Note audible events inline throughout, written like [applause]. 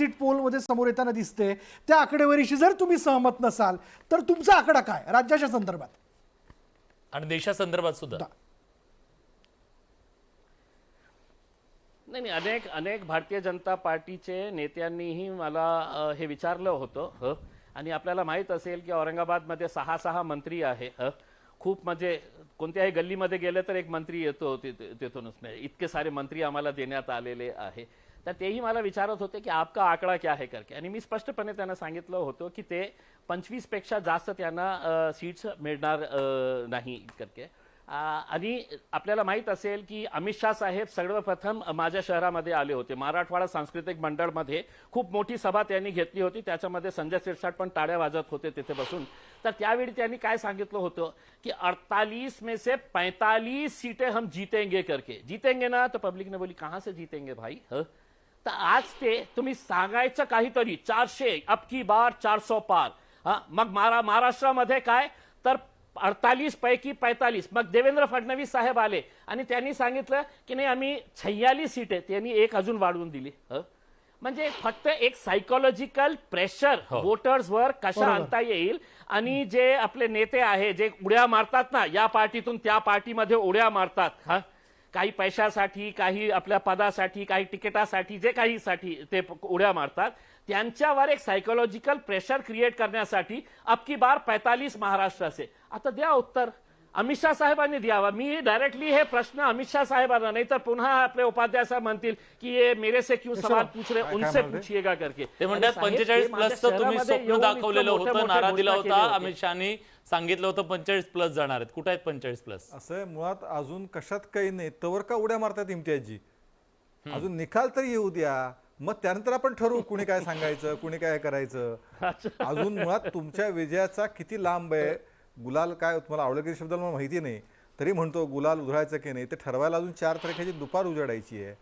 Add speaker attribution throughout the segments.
Speaker 1: Exit पोलमध्ये समोर येताना दिसते. त्या आकडेवारीशी जर तुम्ही सहमत नसाल तर तुमचा आकडा काय? राज्याच्या संदर्भात.
Speaker 2: आणि देशासंदर्भात सुद्धा.
Speaker 3: नाही नाही अनेक अनेक भारतीय जनता पार्टीचे नेत्यांनीही मला हे विचारलं होतं ह. आणि आपल्याला माहीत असेल की औरंगाबादमध्ये सहा सहा मंत्री आहे ह. खूप म्हणजे कोणत्याही गल्लीमध्ये गेले तर एक मंत्री येतो तिथे- तिथूनच. म्हणजे इतके सारे मंत्री आम्हाला देण्यात आलेले आहे. तर तेही मला विचारत होते की आपका आकडा क्या आहे करके. आणि मी स्पष्टपणे त्यांना सांगितलं होतं की ते पंचवीसपेक्षा जास्त त्यांना सीट्स मिळणार नाही करके. आणि आपल्याला माहीत असेल की अमित शाह साहेब सर्वप्रथम माझ्या शहरामध्ये आले होते. मराठवाडा सांस्कृतिक मंडळमध्ये खूप मोठी सभा त्यांनी घेतली होती. त्याच्यामध्ये संजय शिरसाट पण टाळ्या वाजत होते तिथे बसून. तर त्यावेळी त्यांनी काय सांगितलं होतं की अड़तालीस मे से पैंतालीस सीटें हम जीतेंगे करके. जीतेंगे ना? तर पब्लिक ने बोली कहाँ से जीतेंगे भाई? ह? तर आज ते तुम्ही सांगायचं काहीतरी. चारशे अब की बार चारसो पार. हा मग महारा महाराष्ट्रामध्ये काय? तर अडतालीस पैकी पैतालीस. मग देवेंद्र फडणवीस साहेब आले आणि त्यांनी सांगितलं की नाही आम्ही छय्यालीस सीट आहे त्यांनी एक अजून वाढवून दिली. ह? म्हणजे फक्त एक सायकोलॉजिकल प्रेशर वोटर्सवर कशा आणता येईल आणि जे आपले नेते आहे जे उड्या मारतात ना या पार्टीतून त्या पार्टीमध्ये उड्या मारतात. हा? काही पैशासाठी काही आपल्या पदासाठी काही तिकिटासाठी जे काही साठी ते उड्या मारतात त्यांच्यावर एक सायकोलॉजिकल प्रेशर क्रिएट करण्यासाठी अबकी बार पैतालीस महाराष्ट्र असे. आता द्या उत्तर. अमित शाह साहेबांनी द्यावा. मी डायरेक्टली हे प्रश्न अमित शाह साहेबांना नाही तर पुन्हा आपले उपाध्याय साहेब म्हणतील की ये मेरे से क्यों सवाल पूछ रहे? उनसे? पूछिएगा करके.
Speaker 2: ते म्हणतात पंचेचाळीस प्लसचं तुम्ही स्वप्न दाखवलेलं होतं नारा दिला होता अमित शहानी सांगितलं होतं पंचेचाळीस प्लस जाणार आहेत. कुठे आहेत पंचेचाळीस प्लस?
Speaker 4: असं मुळात अजून कशात काही नाही. तवर का उड्या मारतात इम्तियाजी अजून निकाल तरी येऊ द्या. मग त्यानंतर आपण ठरवू कुणी काय सांगायचं कुणी काय करायचं. [laughs] अजून मुळात तुमच्या विजयाचा किती लांब आहे गुलाल काय तुम्हाला आवडलं की शब्द मला माहिती नाही. तरी म्हणतो गुलाल उधळायचं की नाही? ते ठरवायला अजून चार तारखेची दुपार उजाडायची आहे.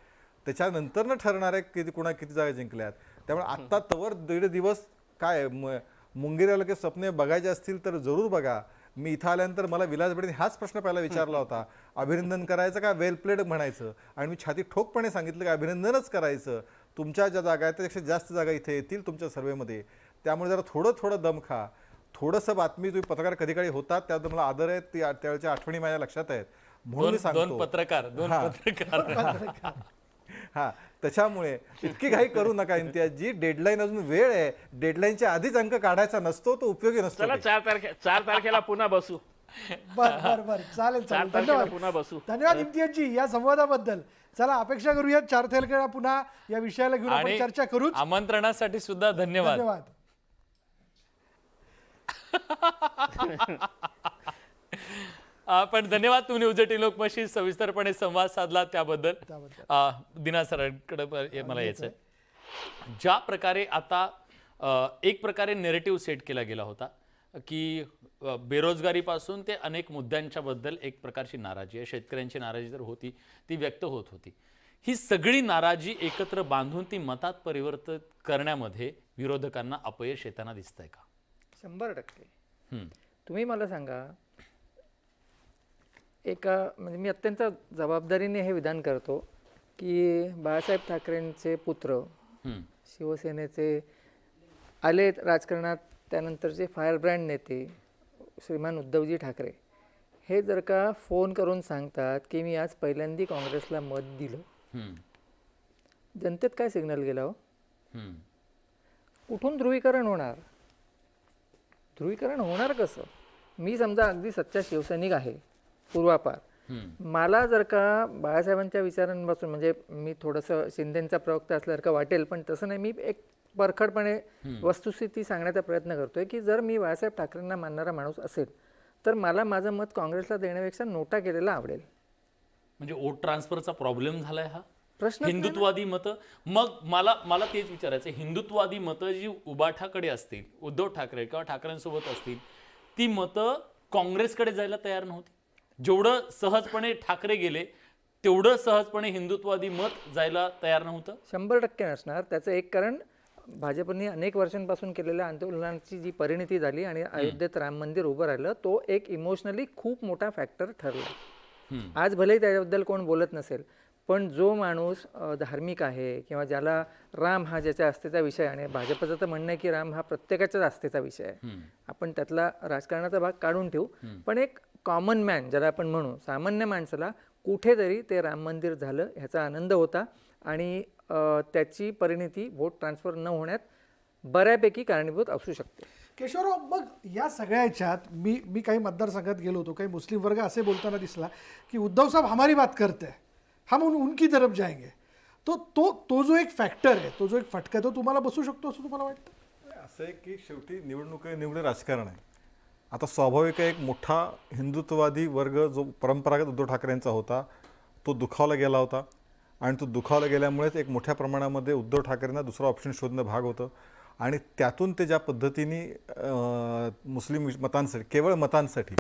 Speaker 4: त्याच्यानंतर ठरणार आहे किती कुणा किती जागा जिंकल्यात. त्यामुळे आत्ता तवर दीड दिवस काय म- मुंगेऱ्याला काही स्वप्ने बघायचे असतील तर जरूर बघा. मी इथं आल्यानंतर मला विलास बेडेने हाच प्रश्न पहिला विचारला होता. अभिनंदन करायचं का वेल प्लेड म्हणायचं? आणि मी छाती ठोकपणे सांगितलं की अभिनंदनच करायचं. तुमच्या ज्या जागा आहेत त्यापेक्षा जास्त जागा इथे येतील तुमच्या सर्वेमध्ये त्यामुळे जरा थोडं थोडं दम खा. थोडंसं बातमी तुम्ही पत्रकार कधी काळी होतात त्याबद्दल मला आदर आहे ती त्यावेळच्या आठवणी माझ्या लक्षात आहेत. म्हणून मी
Speaker 2: दोन दोन
Speaker 4: सांगतो.
Speaker 2: पत्रकार दोन
Speaker 4: हा.
Speaker 2: पत्रकार.
Speaker 4: हा त्याच्यामुळे इतकी घाई करू नका इम्तियाजी डेडलाईन अजून वेळ आहे. डेडलाईनच्या आधीच अंक काढायचा नसतो तो उपयोगी नसतो.
Speaker 3: चला
Speaker 4: काही.
Speaker 3: चार तारखे चार तारखेला पुन्हा बसू.
Speaker 1: बर बर बर. चालेल चालेल.
Speaker 3: तारखेला
Speaker 1: धन्यवाद.
Speaker 3: पुन्हा बसू.
Speaker 1: धन्यवाद इम्तियाजी या संवादाबद्दल. चला अपेक्षा करूया चार तारखेला पुन्हा या विषयाला घेऊन आपण चर्चा करूच.
Speaker 2: आमंत्रणासाठी सुद्धा धन्यवाद.
Speaker 1: धन्यवाद. [laughs]
Speaker 2: पण धन्यवाद तुम्ही न्यूज एटीन लोकमशी सविस्तरपणे संवाद साधला त्याबद्दल. दिना सरांकडे मला यायचं ज्या प्रकारे आता एक प्रकारे नेरेटिव्ह सेट केला गेला होता की बेरोजगारीपासून ते अनेक मुद्द्यांच्या बद्दल एक प्रकारची नाराजी आहे. शेतकऱ्यांची नाराजी तर होती ती व्यक्त होत होती. ही सगळी नाराजी एकत्र बांधून ती मतात परिवर्तित करण्यामध्ये विरोधकांना अपयश येताना दिसतंय का?
Speaker 5: शंभर टक्के. तुम्ही मला सांगा एका म्हणजे मी अत्यंत जबाबदारीने हे विधान करतो की बाळासाहेब ठाकरेंचे पुत्र. शिवसेनेचे आले राजकारणात त्यानंतरचे फायर ब्रँड नेते श्रीमान उद्धवजी ठाकरे हे जर का फोन करून सांगतात की मी आज पहिल्यांदी काँग्रेसला मत दिलं. जनतेत काय सिग्नल गेला हो. कुठून ध्रुवीकरण होणार ध्रुवीकरण होणार कसं? मी समजा अगदी सच्चा शिवसैनिक आहे पूर्वापार. मला जर का बाळासाहेबांच्या विचारांपासून म्हणजे मी थोडंसं शिंदेचा प्रवक्ता असल्यासारखं वाटेल पण तसं नाही मी एक परखडपणे वस्तुस्थिती सांगण्याचा प्रयत्न करतोय की जर मी बाळासाहेब ठाकरेंना मानणारा माणूस असेल तर मला माझं मत काँग्रेसला देण्यापेक्षा नोटा केलेला आवडेल.
Speaker 2: म्हणजे वोट ट्रान्सफरचा प्रॉब्लेम झालाय हा?
Speaker 5: प्रश्न
Speaker 2: हिंदुत्ववादी मतं. मग मला मला तेच विचारायचं हिंदुत्ववादी मतं जी उबाठाकडे असतील उद्धव ठाकरे किंवा ठाकरेंसोबत असतील ती मतं काँग्रेसकडे जायला तयार नव्हती. जेवढं सहजपणे ठाकरे गेले तेवढं सहजपणे हिंदुत्ववादी मत जायला तयार नव्हतं.
Speaker 5: शंभर टक्के नसणार. त्याचं एक कारण भाजपने अनेक वर्षांपासून केलेल्या आंदोलनाची जी परिणती झाली आणि अयोध्येत राम मंदिर उभं राहिलं तो एक इमोशनली खूप मोठा फॅक्टर ठरला. आज भलेही त्याच्याबद्दल कोण बोलत नसेल पण जो माणूस धार्मिक आहे किंवा ज्याला राम हा ज्याच्या आस्थेचा विषय आहे आणि भाजपचं तर म्हणणं आहे की राम हा प्रत्येकाच्याच आस्थेचा विषय आहे. आपण त्यातला राजकारणाचा भाग काढून ठेवू. पण एक कॉमन मॅन ज्याला आपण म्हणू सामान्य माणसाला कुठेतरी ते राम मंदिर झालं ह्याचा आनंद होता आणि त्याची परिणिती व्होट ट्रान्सफर न होण्यात बऱ्यापैकी कारणीभूत असू शकते.
Speaker 1: केशवराव मग या सगळ्या ह्याच्यात मी मी काही मतदारसंघात गेलो होतो काही मुस्लिम वर्ग असे बोलताना दिसला की उद्धव साहेब हमारी बात करते हम उन उनकी तरफ जाएंगे। तो तो तो जो एक फॅक्टर आहे तो जो एक फटका आहे तो तुम्हाला बसू शकतो असं तुम्हाला वाटतं?
Speaker 4: असं आहे की शेवटी निवडणूक आहे निवडे राजकारण आहे. आता स्वाभाविक आहे एक मोठा हिंदुत्ववादी वर्ग जो परंपरागत उद्धव ठाकरेंचा होता तो दुखावला गेला होता. आणि तो दुखावला गेल्यामुळेच एक मोठ्या प्रमाणामध्ये उद्धव ठाकरेंना दुसरा ऑप्शन शोधणं भाग होतं. आणि त्यातून ते ज्या पद्धतीने मुस्लिम मतांसाठी केवळ मतांसाठी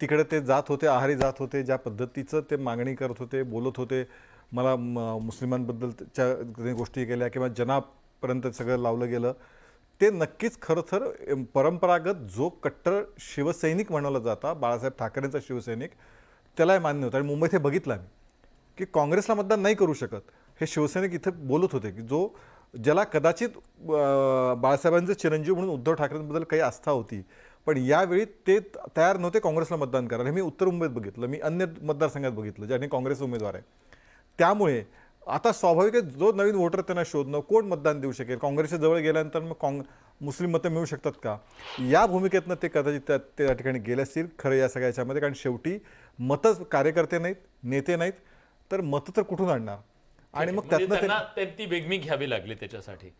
Speaker 4: तिकडे ते जात होते आहारी जात होते ज्या पद्धतीचं ते मागणी करत होते बोलत होते. मला म- मुस्लिमांबद्दलच्या गोष्टी केल्या किंवा जनापर्यंत सगळं लावलं गेलं ते नक्कीच खरं तर परंपरागत जो कट्टर शिवसैनिक म्हणवला जाता बाळासाहेब ठाकरेंचा शिवसैनिक त्यालाही मान्य होतं. आणि मुंबईत हे बघितलं आम्ही की काँग्रेसला मतदान नाही करू शकत. हे शिवसैनिक इथं बोलत होते की जो ज्याला कदाचित बाळासाहेबांचे चिरंजीव म्हणून उद्धव ठाकरेंबद्दल काही आस्था होती पण यावेळी ते तयार नव्हते काँग्रेसला मतदान करायला. हे मी उत्तर मुंबईत बघितलं. मी अन्य मतदारसंघात बघितलं ज्याने काँग्रेस उमेदवार आहे. त्यामुळे आता स्वाभाविक आहे जो नवीन वोटर त्यांना शोधणं कोण मतदान देऊ शकेल? काँग्रेसच्या जवळ गेल्यानंतर मग काँग मुस्लिम मतं मिळू शकतात का? या भूमिकेतनं ते कदाचित त्या त्या ठिकाणी गेले असतील खरं या सगळ्या याच्यामध्ये कारण शेवटी मतच कार्यकर्ते नाहीत नेते नाहीत तर मतं तर कुठून आणणार? आणि मग
Speaker 2: म्हणजे
Speaker 4: त्यातनं ते-
Speaker 2: त्यांना ती बेगमी घ्यावी लागली त्याच्यासाठी.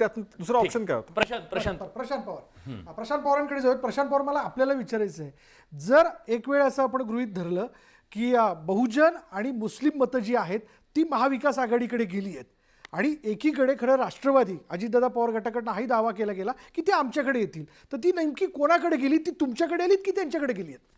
Speaker 4: त्यातनं दुसरा ऑप्शन काय होतं?
Speaker 2: प्रशांत प्रशांत.
Speaker 1: प्रशांत पवार. प्रशांत पवारांकडे जाऊयात. प्रशांत पवार मला आपल्याला विचारायचं आहे जर एक वेळ असं आपण गृहीत धरलं की बहुजन आणि मुस्लिम मतं जी आहेत ती महाविकास आघाडीकडे गेली आहेत. आणि एकीकडे खरं राष्ट्रवादी अजितदादा पवार गटाकडनं हाही दावा केला गेला की ते आमच्याकडे येतील. तर ती नेमकी कोणाकडे गेली? ती तुमच्याकडे आलीत की त्यांच्याकडे गेली आहेत?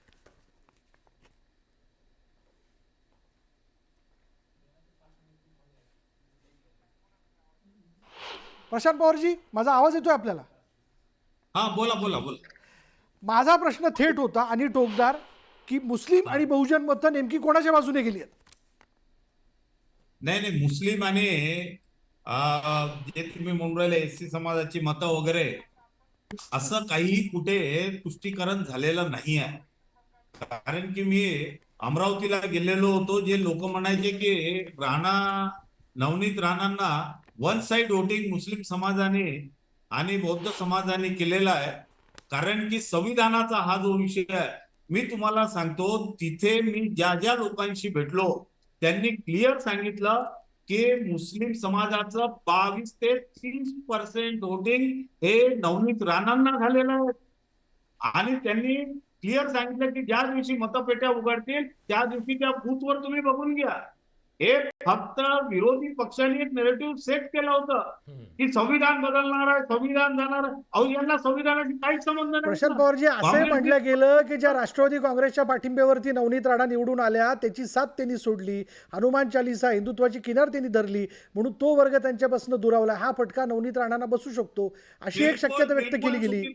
Speaker 1: प्रशांत पवारजी माझा आवाज येतोय आपल्याला?
Speaker 6: हा बोला बोला बोला.
Speaker 1: माझा प्रश्न थेट होता आणि टोकदार की मुस्लिम आणि बहुजन मतं नेमकी कोणाच्या बाजूने गेली आहेत?
Speaker 6: नाही नाही मुस्लिम आणि अं, जे तुम्ही म्हणून राहिले एस सी समाजाची मतं वगैरे असं काही कुठे पुष्टीकरण झालेलं नाही आहे. कारण की मी अमरावतीला गेलेलो होतो जे लोक म्हणायचे की राणा नवनीत राणांना वन साइड वोटिंग मुस्लिम समाजाने आणि बौद्ध समाजाने केलेला आहे. कारण की संविधानाचा हा जो विषय आहे मी तुम्हाला सांगतो तिथे मी ज्या ज्या लोकांशी भेटलो त्यांनी क्लिअर सांगितलं की मुस्लिम समाजाचं बावीस ते तीस पर्सेंट वोटिंग हे नवनीत राणांना झालेलं आहे. आणि त्यांनी क्लिअर सांगितलं की ज्या दिवशी मतपेट्या उघडतील त्या दिवशी त्या बूथवर तुम्ही बघून घ्या. हे फक्त विरोधी पक्षांनी एक नेरेटिव्ह सेट केलं होतं. की संविधान बदलणार आहे संविधान जाणार आहे. अहो यांना संविधानाशी काहीच संबंध नाही.
Speaker 1: प्रशांत पवारजी
Speaker 6: काँग्रेसने-
Speaker 1: म्हटलं गेलं की ज्या राष्ट्रवादी काँग्रेसच्या पाठिंब्यावरती नवनीत राणा निवडून आल्या त्याची साथ त्यांनी सोडली हनुमान चालिसा हिंदुत्वाची किनार त्यांनी धरली म्हणून तो वर्ग त्यांच्यापासून दुरावला. हा फटका नवनीत राणांना बसू शकतो अशी एक शक्यता व्यक्त केली गेली.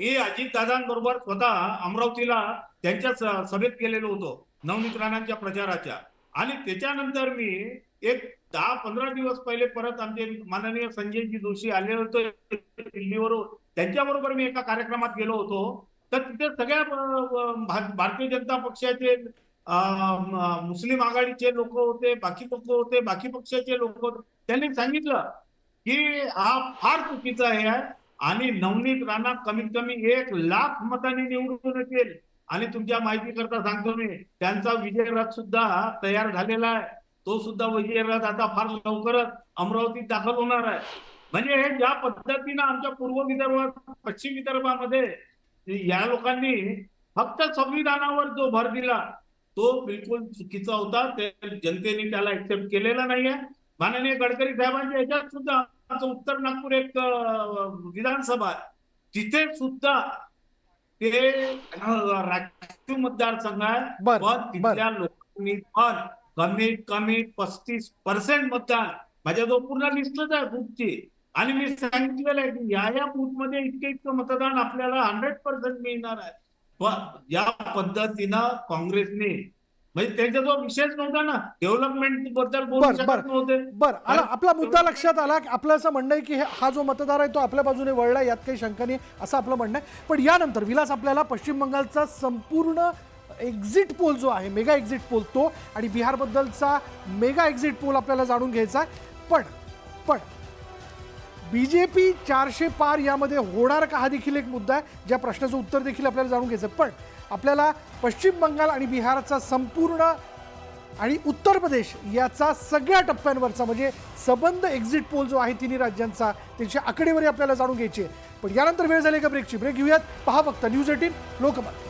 Speaker 6: मी अजितदादांबरोबर स्वतः अमरावतीला त्यांच्या स- सभेत गेलेलो होतो नवनीत राणांच्या प्रचाराच्या. आणि त्याच्यानंतर मी एक दहा पंधरा दिवस पहिले परत आमचे माननीय संजयजी जोशी आले होते दिल्लीवरून. त्यांच्याबरोबर मी एका कार्यक्रमात गेलो होतो. तर तिथे सगळ्या भारतीय जनता पक्षाचे मुस्लिम आघाडीचे लोक होते बाकी लोक होते बाकी पक्षाचे लोक होते. त्यांनी सांगितलं की हा फार चुकीचा हे आहे आणि नवनीत राणा कमीत कमी एक लाख मतांनी निवडून येतील. आणि तुमच्या माहिती करता सांगतो मी त्यांचा विजय रथ सुद्धा तयार झालेला आहे. तो सुद्धा विजय रथ आता फार लवकरच अमरावतीत दाखल होणार आहे. म्हणजे हे ज्या पद्धतीनं आमच्या पूर्व विदर्भात पश्चिम विदर्भामध्ये या लोकांनी फक्त संविधानावर जो भर दिला तो बिलकुल चुकीचा होता. ते जनतेने त्याला एक्सेप्ट केलेला नाहीये. माननीय गडकरी साहेबांच्या याच्यात सुद्धा आमचं उत्तर नागपूर एक विधानसभा आहे. तिथे सुद्धा ते राखीव मतदारसंघ आहे
Speaker 1: बर.
Speaker 6: तिथल्या लोकांनी पण कमीत कमी पस्तीस पर्सेंट मतदान माझ्याजवळ पूर्ण लिस्टच आहे बूथची आणि मी सांगितलेलं आहे की या या बूथमध्ये इतके इतकं मतदान आपल्याला हंड्रेड पर्सेंट मिळणार आहे पण या पद्धतीनं काँग्रेसने म्हणजे त्यांच्याजवळ विषयच नव्हता ना. डेव्हलपमेंटबद्दल बोलू शकत नव्हते.
Speaker 1: बर आला आपला मुद्दा लक्षात आला की आपलं असं म्हणणं आहे की हे- हा जो मतदार आहे तो आपल्या बाजूने वळला यात काही शंका नाही असं आपलं म्हणणं आहे. पण यानंतर विलास आपल्याला पश्चिम बंगालचा संपूर्ण एक्झिट पोल जो आहे मेगा एक्झिट पोल तो आणि बिहारबद्दलचा मेगा एक्झिट पोल आपल्याला जाणून घ्यायचा आहे. पण पण बी जे पी चारशे पार यामध्ये होणार का? हा देखील एक मुद्दा आहे. ज्या प्रश्नाचं उत्तर देखील आपल्याला जाणून घ्यायचं पण आपल्याला पश्चिम बंगाल आणि बिहारचा संपूर्ण आणि उत्तर प्रदेश याचा सगळ्या टप्प्यांवरचा म्हणजे सबंध एक्झिट पोल जो आहे तिन्ही राज्यांचा त्यांची आकडेवारी आपल्याला जाणून घ्यायची आहे. पण यानंतर वेळ झाली का ब्रेकची ब्रेक घेऊयात. पहा फक्त. News eighteen Lokmat.